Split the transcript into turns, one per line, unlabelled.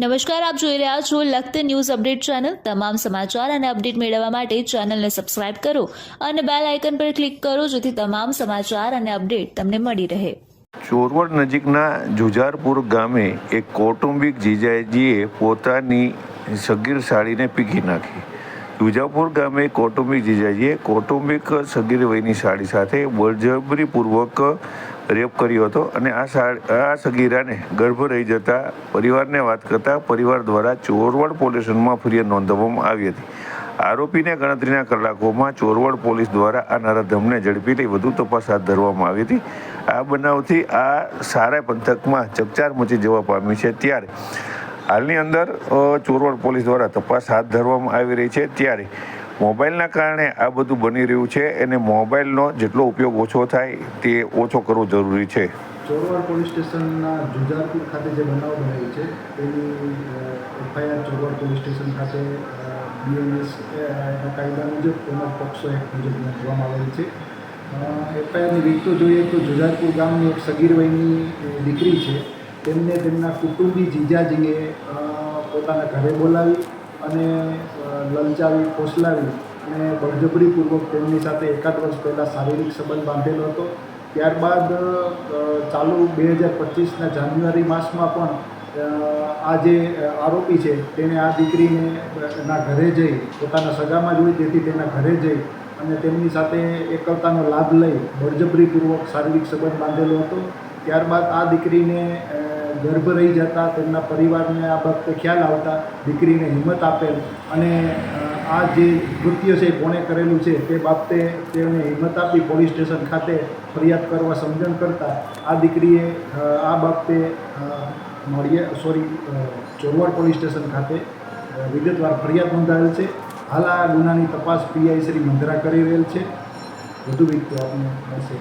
નમસ્કાર, આપ જોઈ રહ્યા છો લખત ન્યૂઝ અપડેટ ચેનલ. તમામ સમાચાર અને અપડેટ મેળવવા માટે ચેનલને સબસ્ક્રાઇબ કરો અને બેલ આઇકન પર ક્લિક કરો જેથી તમામ સમાચાર અને અપડેટ તમને મળી રહે.
ચોરવડ નજીકના જુજારપુર ગામે એક કૌટુંબિક જીજાજીએ પોતાની સગીર સાડીને પીકી નાખી. જુજાપુર ગામે કૌટુંબિક જીજાજીએ કૌટુંબિક સગીર વયની સાડી સાથે બળજબરીપૂર્વક રેપ કર્યો હતો અને આ આ સગીરાને ગર્ભ રહી જતા પરિવારને વાત કરતા પરિવાર દ્વારા ચોરવડ પોલીસમાં ફરિયાદ નોંધવામાં આવી હતી. આરોપીને ગણતરીના કલાકોમાં ચોરવડ પોલીસ દ્વારા આ નરાધમને ઝડપી લઈ વધુ તપાસ હાથ ધરવામાં આવી હતી. આ બનાવથી આ સારા પંથકમાં ચકચાર મચી જવા પામી છે ત્યારે હાલની અંદર ચોરવડ પોલીસ દ્વારા તપાસ હાથ ધરવામાં આવી રહી છે. ત્યારે મોબાઈલના કારણે આ બધું બની રહ્યું છે અને મોબાઈલનો જેટલો ઉપયોગ ઓછો થાય તે ઓછો કરવો જરૂરી છે.
ચોરવાડ પોલીસ સ્ટેશનના જુજારપુર ખાતે જે બનાવ બનેલ છે, તેની એફઆઈઆર ચોરવાડ પોલીસ સ્ટેશન ખાતે બીએનએસ કાયદા મુજબ તેમજ પોક્સો એક્ટ મુજબ નોંધવામાં આવેલ છે. એફઆઈઆરની વિગતો જોઈએ તો જુજારપુર ગામની એક સગીર દીકરી છે. તેમને તેમના કુટુંબી જીજાજીએ પોતાના ઘરે બોલાવી અને લલચાવી ફોસલાવી અને બળજબરીપૂર્વક તેમની સાથે એકાદ વર્ષ પહેલાં શારીરિક સંબંધ બાંધેલો હતો. ત્યારબાદ ચાલુ બે હજાર પચીસના જાન્યુઆરી માસમાં પણ આ જે આરોપી છે તેણે આ દીકરીને એના ઘરે જઈ, પોતાના સગામાં જોઈ તેથી તેના ઘરે જઈ અને તેમની સાથે એકલતાનો લાભ લઈ બળજબરીપૂર્વક શારીરિક સંબંધ બાંધેલો હતો. ત્યારબાદ આ દીકરીને ગર્ભ રહી જતા, તેમના પરિવારને આ બાબતે ખ્યાલ આવતા, દીકરીને હિંમત આપેલ અને આ જે કૃત્ય છે કોણે કરેલું છે તે બાબતે તેમણે હિંમત આપી પોલીસ સ્ટેશન ખાતે ફરિયાદ કરવા સમજણ કરતા આ દીકરીએ આ બાબતે મળીએ, સોરી ચોરવાડ પોલીસ સ્ટેશન ખાતે વિગતવાર ફરિયાદ નોંધાવેલ છે. હાલ આ ગુનાની તપાસ પીઆઈ શ્રી મંદરા કરી રહેલ છે. વધુ વિગતો આપને મળશે.